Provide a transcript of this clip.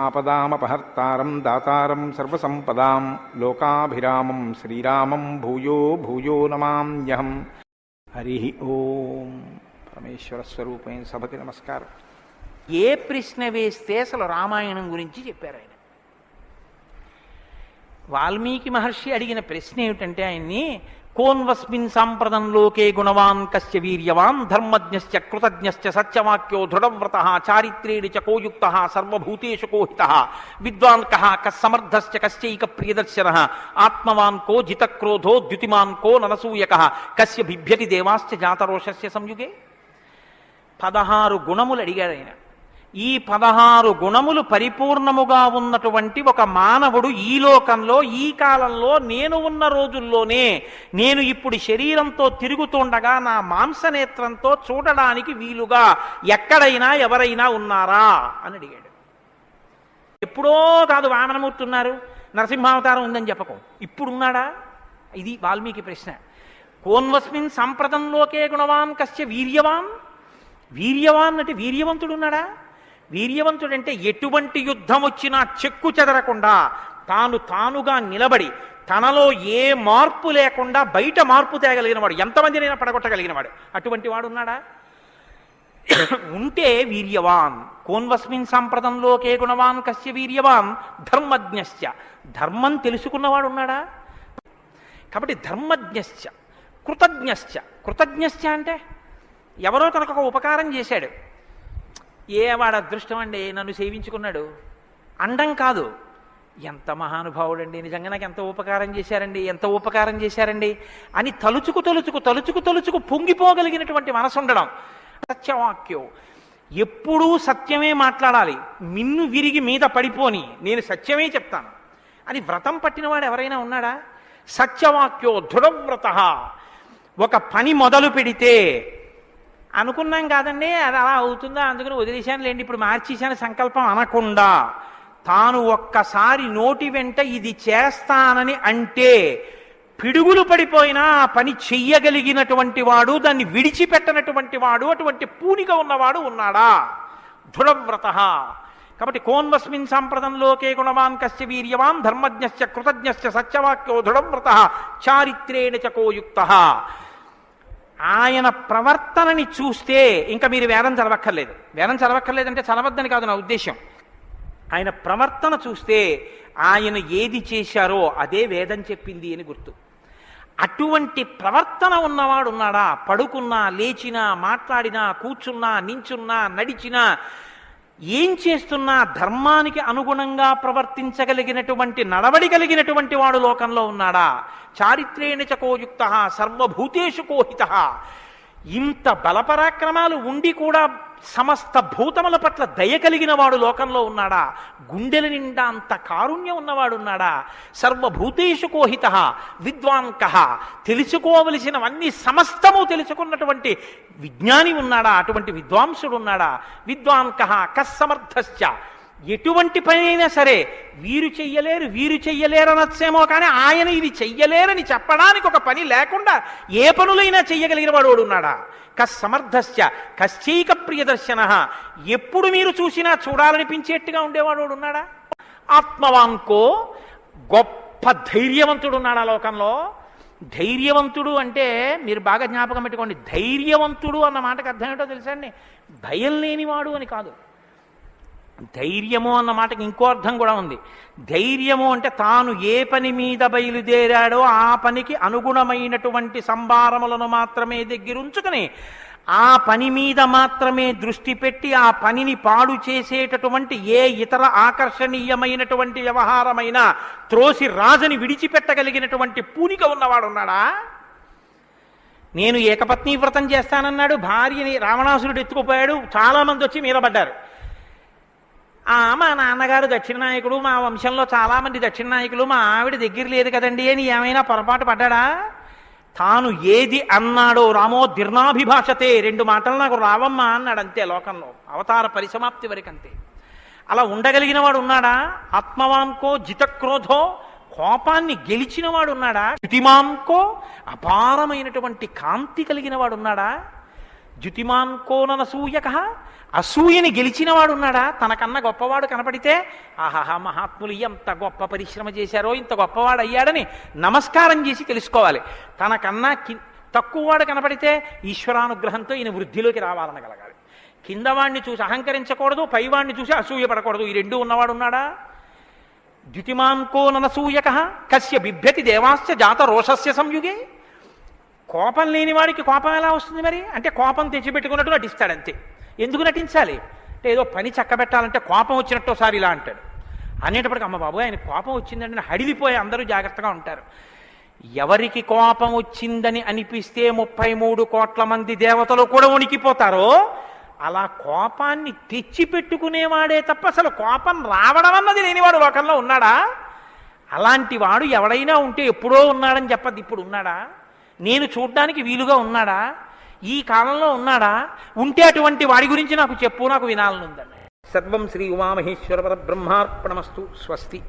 ఆపదామపహర్తారం దాతారం సర్వసంపదాం లోకాభిరామం శ్రీరామం భూయో భూయో నమామ్యహం. హరి ఓం. పరమేశ్వర స్వరూపమైన సభకి నమస్కారం. ఏ ప్రశ్న వేస్తే అసలు రామాయణం గురించి చెప్పారు ఆయన. వాల్మీకి మహర్షి అడిగిన ప్రశ్న ఏమిటంటే ఆయన్ని కోన్వస్మిన్ సాంప్రదం లోకే గుణవాన్ కస్య వీర్యవాన్ ధర్మజ్ఞశ్చ కృతజ్ఞశ్చ సత్యవాక్యో దృఢవ్రత చారిత్రేణి చ కోయుక్త సర్వభూతేషు కోహిత విద్వాన్ కః కస్సమర్థశ్చ కశ్చైక ప్రియదర్శన ఆత్మవాన్ కో జితక్రోధో ద్యుతిమాన్ కో ననసూయక కస్య బిభ్యతి దేవాశ్చ జాతరోషస్య సంయుగే పదహారు గుణములు అడిగాడు ఆయన ఈ పదహారు గుణములు పరిపూర్ణముగా ఉన్నటువంటి ఒక మానవుడు ఈ లోకంలో ఈ కాలంలో నేను ఉన్న రోజుల్లోనే నేను ఇప్పుడు శరీరంతో తిరుగుతుండగా నా మాంసనేత్రంతో చూడడానికి వీలుగా ఎక్కడైనా ఎవరైనా ఉన్నారా అని అడిగాడు. ఎప్పుడో కాదు వామనమూర్తి ఉన్నారు నరసింహావతారం ఉందని చెప్పకు. ఇప్పుడున్నాడా? ఇది వాల్మీకి ప్రశ్న. కోన్వస్మిన్ సంప్రదంలోకే గుణవాన్ కశ్య వీర్యవాన్? వీర్యవాన్ అంటే వీర్యవంతుడున్నాడా? వీర్యవంతుడంటే ఎటువంటి యుద్ధం వచ్చినా చెక్కు చెదరకుండా తాను తానుగా నిలబడి తనలో ఏ మార్పు లేకుండా బయట మార్పు తేగలిగినవాడు ఎంతమందినైనా పడగొట్టగలిగినవాడు. అటువంటి వాడు ఉన్నాడా? ఉంటే వీర్యవాన్ కోన్వస్మిన్ సంప్రదంలోకే గుణవాన్ కస్య వీర్యవాన్ ధర్మజ్ఞశ్చ. ధర్మం తెలుసుకున్నవాడు ఉన్నాడా? కాబట్టి ధర్మజ్ఞశ్చ కృతజ్ఞశ్చ. కృతజ్ఞశ్చ అంటే ఎవరో తనకు ఒక ఉపకారం చేశాడు. ఏ వాడు అదృష్టం అండి నన్ను సేవించుకున్నాడు. అండం కాదు. ఎంత మహానుభావుడండి. నిజంగా నాకు ఎంత ఉపకారం చేశారండి? ఎంత ఉపకారం చేశారండి? అని తలుచుకు తలుచుకు తలుచుకు తలుచుకు పొంగిపోగలిగినటువంటి మనసు ఉండడం సత్యవాక్యం. ఎప్పుడూ సత్యమే మాట్లాడాలి. మిన్ను విరిగి మీద పడిపోని. నేను సత్యమే చెప్తాను. అని వ్రతం పట్టినవాడు ఎవరైనా ఉన్నాడా? సత్యవాక్యో దృఢవ్రత. ఒక పని మొదలు పెడితే అనుకున్నాం కాదండి అది అలా అవుతుందా? అందుకని వదిలేశాను లేండి ఇప్పుడు మార్చేశాను సంకల్పం అనకుండా. తాను ఒక్కసారి నోటి వెంట ఇది చేస్తానని అంటే పిడుగులు పడిపోయినా ఆ పని చెయ్యగలిగినటువంటి వాడు దాన్ని విడిచిపెట్టనటువంటి వాడు అటువంటి పూనిక ఉన్నవాడు ఉన్నాడా? దృఢవ్రత కాబట్టి కోన్వస్మిన్ సంప్రదంలోకే గుణవాన్ కశ్య వీర్యవాన్ ధర్మజ్ఞశ్చ కృతజ్ఞశ్చ సత్యవాక్యో దృఢవ్రత చారిత్రేణ చకోయుక్త ఆయన ప్రవర్తనని చూస్తే ఇంకా మీరు వేదం చదవక్కర్లేదు. వేదం చదవక్కర్లేదంటే చదవద్దని కాదు నా ఉద్దేశం ఆయన ప్రవర్తన చూస్తే ఆయన ఏది చేశారో అదే వేదం చెప్పింది అని గుర్తు. అటువంటి ప్రవర్తన ఉన్నవాడు ఉన్నాడా? పడుకున్నా లేచినా మాట్లాడినా కూర్చున్నా నించున్నా నడిచినా ఏం చేస్తున్నా ధర్మానికి అనుగుణంగా ప్రవర్తించగలిగినటువంటి నడవడి కలిగినటువంటి వాడు లోకంలో ఉన్నాడా? చారిత్రేణ చకోయుక్త సర్వభూతేషు కోహిత. ఇంత బలపరాక్రమాలు ఉండి కూడా సమస్త భూతముల పట్ల దయ కలిగిన వాడు లోకంలో ఉన్నాడా? గుండెల నిండా అంత కారుణ్యం ఉన్నవాడున్నాడా సర్వభూతేషు కోహిత విద్వాన్ తెలుసుకోవలసినవన్నీ సమస్తము తెలుసుకున్నటువంటి విజ్ఞాని ఉన్నాడా? అటువంటి విద్వాంసుడు ఉన్నాడా? విద్వాంకహ కస్సమర్థశ్చ ఎటువంటి పని అయినా సరే వీరు చెయ్యలేరు వీరు చెయ్యలేరనొచ్చేమో కానీ ఆయన ఇది చెయ్యలేరని చెప్పడానికి ఒక పని లేకుండా ఏ పనులైనా చెయ్యగలిగిన వాడు వాడు ఉన్నాడా? కస్సమర్థశ్చ. కశ్చైక ప్రియదర్శన ఎప్పుడు మీరు చూసినా చూడాలనిపించేట్టుగా ఉండేవాడు ఉన్నాడా? ఆత్మవాంకో గొప్ప ధైర్యవంతుడు ఉన్నాడా లోకంలో? ధైర్యవంతుడు అంటే మీరు బాగా జ్ఞాపకం పెట్టుకోండి ధైర్యవంతుడు అన్న మాటకు అర్థం ఏంటో తెలుసా అండి? భయం లేనివాడు అని కాదు. ధైర్యము అన్న మాటకి ఇంకో అర్థం కూడా ఉంది. ధైర్యము అంటే తాను ఏ పని మీద బయలుదేరాడో ఆ పనికి అనుగుణమైనటువంటి సంభారములను మాత్రమే దగ్గరుంచుకుని ఆ పని మీద మాత్రమే దృష్టి పెట్టి ఆ పనిని పాడు చేసేటటువంటి ఏ ఇతర ఆకర్షణీయమైనటువంటి వ్యవహారమైన త్రోసి రాజని విడిచిపెట్టగలిగినటువంటి పూనిక ఉన్నవాడున్నాడా నేను ఏకపత్ని వ్రతం చేస్తానన్నాడు భార్యని రావణాసురుడు ఎత్తుకుపోయాడు చాలామంది వచ్చి మీద పడ్డారు ఆ మా నాన్నగారు దక్షిణ నాయకుడు మా వంశంలో చాలామంది దక్షిణనాయకులు దక్షిణ నాయకులు మా ఆవిడ దగ్గర లేదు కదండి అని ఏమైనా పొరపాటు పడ్డాడా? తాను ఏది అన్నాడో రామో దీర్ణాభిభాషతే రెండు మాటలు నాకు రావమ్మా అన్నాడు అంతే లోకంలో. అవతార పరిసమాప్తి వరకంతే. అలా ఉండగలిగిన వాడు ఉన్నాడా? ఆత్మవాంకో జితక్రోధో కోపాన్ని గెలిచిన వాడు ఉన్నాడా? యుతిమాంకో అపారమైనటువంటి కాంతి కలిగిన వాడు ఉన్నాడా? ద్యుతిమాన్ కోననసూయక అసూయని గెలిచినవాడు ఉన్నాడా తనకన్నా గొప్పవాడు కనపడితే ఆహాహా మహాత్ములు ఎంత గొప్ప పరిశ్రమ చేశారో ఇంత గొప్పవాడు అయ్యాడని నమస్కారం చేసి తెలుసుకోవాలి. తనకన్నా కి తక్కువవాడు కనపడితే ఈశ్వరానుగ్రహంతో ఈయన వృద్ధిలోకి రావాలనగలగాలి. కిందవాణ్ణి చూసి అహంకరించకూడదు పైవాణ్ణి చూసి అసూయపడకూడదు. ఈ రెండు ఉన్నవాడు ఉన్నాడా ద్యుతిమాన్కో ననసూయక కస్య బిభ్యతి దేవాశ్చ జాత రోషస్య సంయుగే. కోపం లేని వాడికి కోపం ఎలా వస్తుంది మరి? అంటే కోపం తెచ్చిపెట్టుకున్నట్టు నటిస్తాడు అంతే. ఎందుకు నటించాలి? అంటే ఏదో పని చక్కబెట్టాలంటే కోపం వచ్చినట్టు ఒకసారి ఇలా అంటాడు. అనేటప్పటికి అమ్మ బాబు ఆయన కోపం వచ్చిందంటే హడిలిపోయి అందరూ జాగ్రత్తగా ఉంటారు. ఎవరికి కోపం వచ్చిందని అనిపిస్తే ముప్పై మూడు కోట్ల మంది దేవతలు కూడా ఉనికిపోతారో అలా కోపాన్ని తెచ్చిపెట్టుకునేవాడే తప్ప అసలు కోపం రావడం అన్నది లేనివాడు లోకంలో ఉన్నాడా? అలాంటి వాడు ఎవడైనా ఉంటే ఎప్పుడో ఉన్నాడని చెప్పద్దు. ఇప్పుడు ఉన్నాడా? నేను చూడ్డానికి వీలుగా ఉన్నాడా? ఈ కాలంలో ఉన్నాడా? ఉంటే అటువంటి వాడి గురించి నాకు చెప్పు నాకు వినాలనుందండి సర్వం శ్రీ ఉమామహేశ్వర బ్రహ్మార్పణమస్తు స్వస్తి.